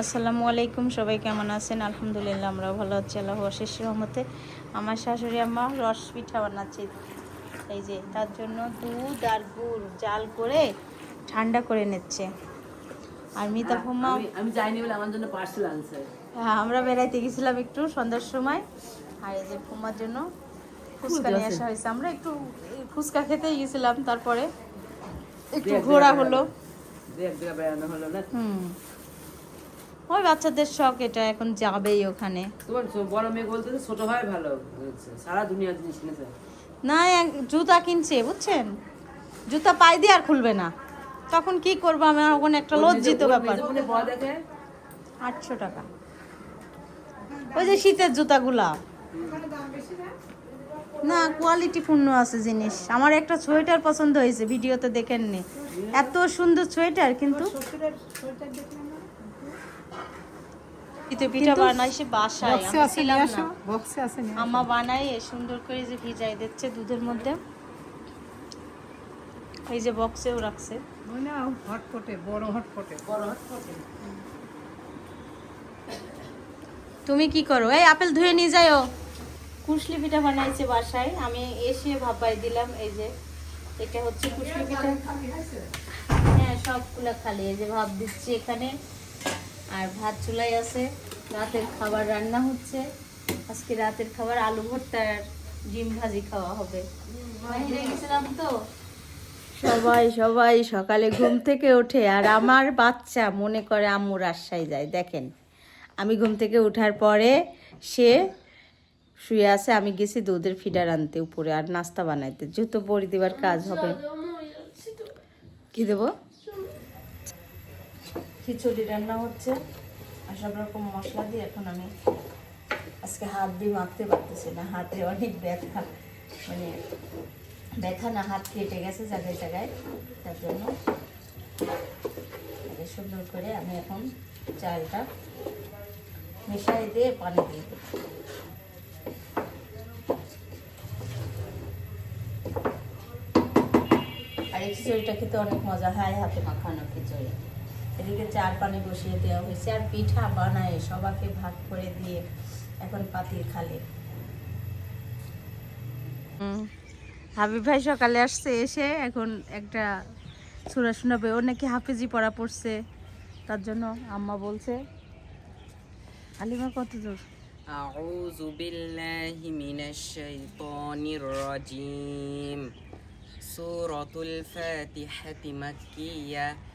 আসসালামু আলাইকুম সবাই কেমন আছেন? আলহামদুলিল্লাহ আমরা ভালো আছি আল্লাহ অশেষ রহমতে। আমার শাশুড়ি আম্মা রস পিঠা বানাচ্ছে। এই যে তার জন্য দুধ আর গুড় জাল করে ঠান্ডা করে নিচ্ছে। আর মিতা ফুমা আমি আমি যাইনি বলে আমার জন্য পার্সেল আনছে। হ্যাঁ, আমরা বেড়াইতে গেছিলাম একটু সন্ধ্যার সময়। আর এই যে ফুমার জন্য ফুচকা নিয়ে আসা হয়েছে। আমরা একটু ফুচকা খেতে গেছিলাম তারপরে একটু ঘোরা হলো। হলো না? হুম। ওই বাচ্চাদের শখ এটা এখন যাবেই ওখানে। তোমার বড় মেয়ে বলতে ছোট ভাই ভালো সারা দুনিয়ার জিনিস কিনেছে। না এক- জুতা কিনছে বুঝছেন? জুতা পাই দিয়ে আর খুলবে না। তখন কি করব আমার ওখানে একটা লজ্জিত ব্যাপার। আটশো টাকা। ওই যে শীতের জুতাগুলা। না কোয়ালিটি পূর্ণ আছে জিনিস। আমার একটা সোয়েটার পছন্দ হয়েছে ভিডিওতে দেখেননি। এত সুন্দর সোয়েটার কিন্তু শীতের পিঠা বানাইছে বাসায় আমি ছিলাম না। বক্সে আছে না আম্মা বানাই সুন্দর করে যে ভিজাই দিচ্ছে দুধের মধ্যে। এই যে বক্সেও রাখছে। না হটপটে বড় হটপটে। বড় কত? তুমি কি করো? এই আপেল ধুয়ে নিয়ে যাও কুশলি পিঠা বানাইছে বাসায় আমি এসে ভাপাই দিলাম এই যে এটা হচ্ছে কুশলি পিঠা। হ্যাঁ সবগুলা খালি এই যে ভাপ দিচ্ছি এখানে। আর ভাত চুলাই আছে, রাতের খাবার রান্না হচ্ছে। আজকে রাতের খাবার আলু ভর্তা আর ডিম ভাজি খাওয়া হবে। বাইরে গেছিলাম তো। সবাই সবাই সকালে ঘুম থেকে ওঠে আর আমার বাচ্চা মনে করে আম্মুর আশ্বাই যায়, দেখেন। আমি ঘুম থেকে ওঠার পরে সে শুয়ে আছে, আমি গেছি দুধের ফিডার আনতে উপরে, আর নাস্তা বানাইতে। যেহেতু বড়ি দেবার কাজ হবে। কি দেবো? খিচুড়ি রান্না হচ্ছে আর সব রকম মশলা দিয়ে এখন আমি আজকে হাত দিয়ে মাখতে পারতেছি না, হাতে অনেক ব্যথা মানে ব্যথা না, হাত কেটে গেছে জায়গায় জায়গায়, তার জন্য সুন্দর করে আমি এখন চালটা মিশাই দিয়ে পানি দিই আর এই খিচুড়িটা খেতে অনেক মজা হয় হাতে মাখানো খিচুড়ি। এদিকে চার পানি বসিয়ে দেওয়া হয়েছে আর পিঠা বানায় সবাইকে ভাগ করে দিয়ে এখন পাতিল খালে হাবিব ভাই সকালে আসছে এসে এখন একটা সুরা শোনাবে ও নাকি হাফিজি পড়া পড়ছে তার জন্য আম্মা বলছে আলিমা কত দূর أعوذ بالله من الشيطان الرجيم سورة الفاتحة مكية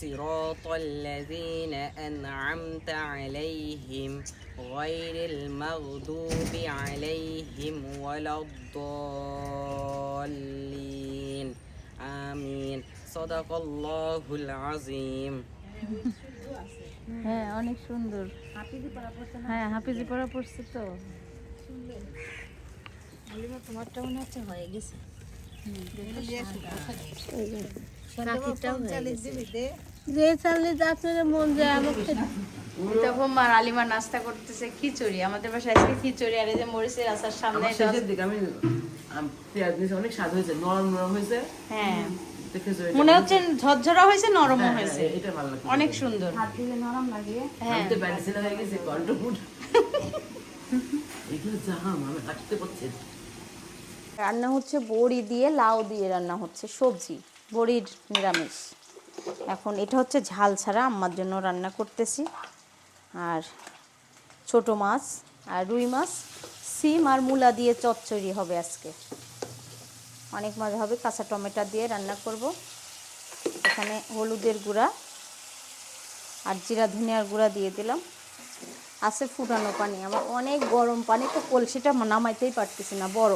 صراط الذين أنعمت عليهم غير المغضوب عليهم ولا الضالين آمين صدق الله العظيم হ্যাঁ অনেক সুন্দর হ্যাঁ হাফিজি পড়া পড়ছে তো তোমারটা মনে হচ্ছে হয়ে গেছে কাকিরটাও হয়ে গেছে। যে চালে আপনার মন যায় আমাকে তখন মার আলিমা নাস্তা করতেছে খিচুড়ি আমাদের বাসায় আজকে খিচুড়ি আর এই যে মরিচের আচার সামনে আমার শেষের দিকে আমি আম- পেঁয়াজ দিয়েছি অনেক স্বাদ হয়েছে নরম নরম হয়েছে হ্যাঁ। মনে হচ্ছে ঝরঝরা হয়েছে হ্যাঁ, হয়েছে হ্যাঁ, অনেক সুন্দর হয়ে গেছি রান্না হচ্ছে বড়ি দিয়ে, লাউ দিয়ে রান্না হচ্ছে সবজি, বড়ির নিরামিষ। এখন এটা হচ্ছে ঝাল ছাড়া আম্মার জন্য রান্না করতেছি। আর ছোট মাছ আর রুই মাছ, সিম আর মূলা দিয়ে চচ্চড়ি হবে আজকে। অনেক মজা হবে, কাঁচা টমেটো দিয়ে রান্না করব। এখানে হলুদের গুঁড়া আর জিরা ধনিয়ার গুঁড়া দিয়ে দিলাম। আছে ফুটানো পানি, আমার অনেক গরম পানি, তো কলসিটা নামাইতেই পারতেছি না বড়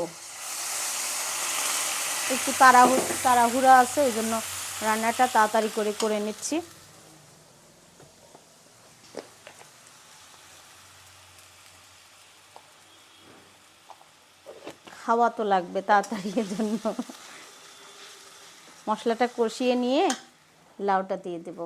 একটু তাড়াহু, তাড়াহুড়া আছে ওই জন্য রান্নাটা তাড়াতাড়ি করে করে নিচ্ছি। খাওয়া তো লাগবে তাড়াতাড়ি এর জন্য। মশলাটা কষিয়ে নিয়ে লাউটা দিয়ে দেব।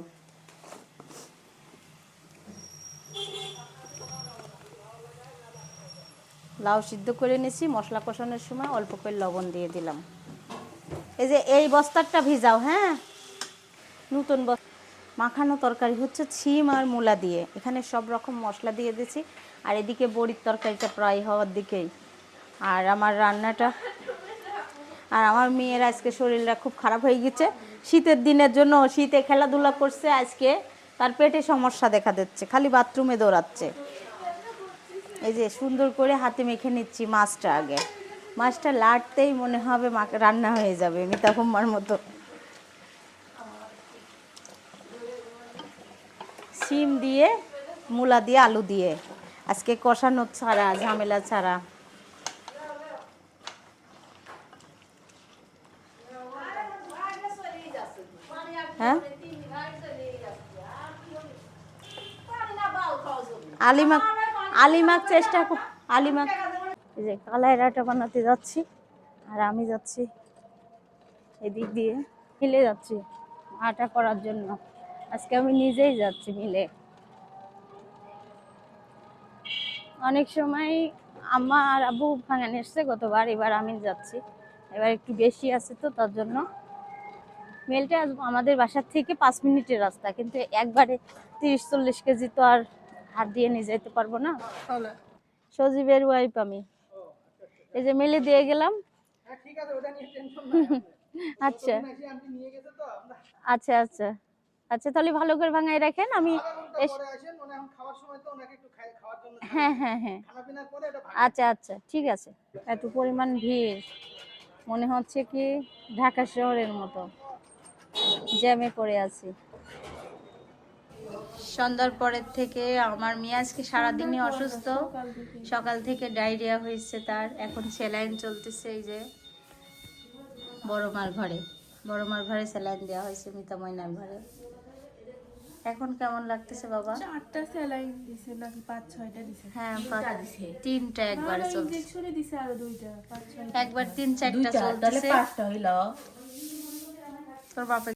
লাউ সিদ্ধ করে নিয়েছি, মশলা কষানোর সময় অল্প করে লবণ দিয়ে দিলাম। এই যে এই বস্তারটা ভিজাও হ্যাঁ? নতুন বস্তা। মাখানো তরকারি হচ্ছে ছিম আর মূলা দিয়ে। এখানে সব রকম মশলা দিয়ে দিয়েছি আর এদিকে বড়ির তরকারিটা প্রায় হওয়ার দিকেই। আর আমার রান্নাটা, আর আমার মেয়ের আজকে শরীরটা খুব খারাপ হয়ে গেছে। শীতের দিনের জন্য শীতে খেলাধুলা করছে আজকে। তার পেটে সমস্যা দেখা দিচ্ছে, খালি বাথরুমে দৌড়াচ্ছে। এই যে সুন্দর করে হাতে মেখে নিচ্ছি মাছটা আগে। মাছটা লাটতেই মনে হবে রান্না হয়ে যাবে মিতা কুম্মার মতো। সিম দিয়ে, মূলা দিয়ে, আলু দিয়ে। আজকে কষানো ছাড়া, ঝামেলা ছাড়া। হ্যাঁ? আলিমাক আলিমাক চেষ্টা আলিমাক এই যে কালাইরাটা বানাতে যাচ্ছি আর আমি যাচ্ছি এদিক দিয়ে মিলে যাচ্ছি আটা করার জন্য। আজকে আমি নিজেই যাচ্ছি মিলে। অনেক সময় আম্মা আর আব্বু ভাঙান এসছে গতবার এবার আমি যাচ্ছি। এবার একটু বেশি আছে তো তার জন্য। মেলটা আমাদের বাসার থেকে পাঁচ মিনিটের রাস্তা কিন্তু একবারে তিরিশ চল্লিশ কেজি তো আর হাত দিয়ে নিয়ে যেতে পারব না। সজীবের ওয়াইফ আমি। এই যে মেলে দিয়ে গেলাম। আচ্ছা। আচ্ছা আচ্ছা। আচ্ছা তাহলে ভালো করে ভাঙাই রাখেন আমি হ্যাঁ হ্যাঁ হ্যাঁ। আচ্ছা আচ্ছা ঠিক আছে। এত পরিমাণ ভিড়। মনে হচ্ছে কি ঢাকা শহরের মতো জ্যামে পড়ে আছি। সন্ধ্যার পরের থেকে আমার মেয়ে আজকে সারাদিনই অসুস্থ। সকাল থেকে ডায়রিয়া হয়েছে তার। এখন স্যালাইন চলতেছে এই যে বড় মার ঘরে। বড় মার ঘরে স্যালাইন দেওয়া হয়েছে মিতা ময়নার ঘরে। এখন কেমন লাগতেছে বাবা? চারটা স্যালাইন দিছে নাকি পাঁচ ছয়টা দিছে? হ্যাঁ পাঁচ- তিনটা একবার চলছে। ইঞ্জেকশনে দিছে আরও দুইটা পাঁচ ছয় একবার তিন চারটা চলতেছে। পাঁচটা হইল। তোর বাপে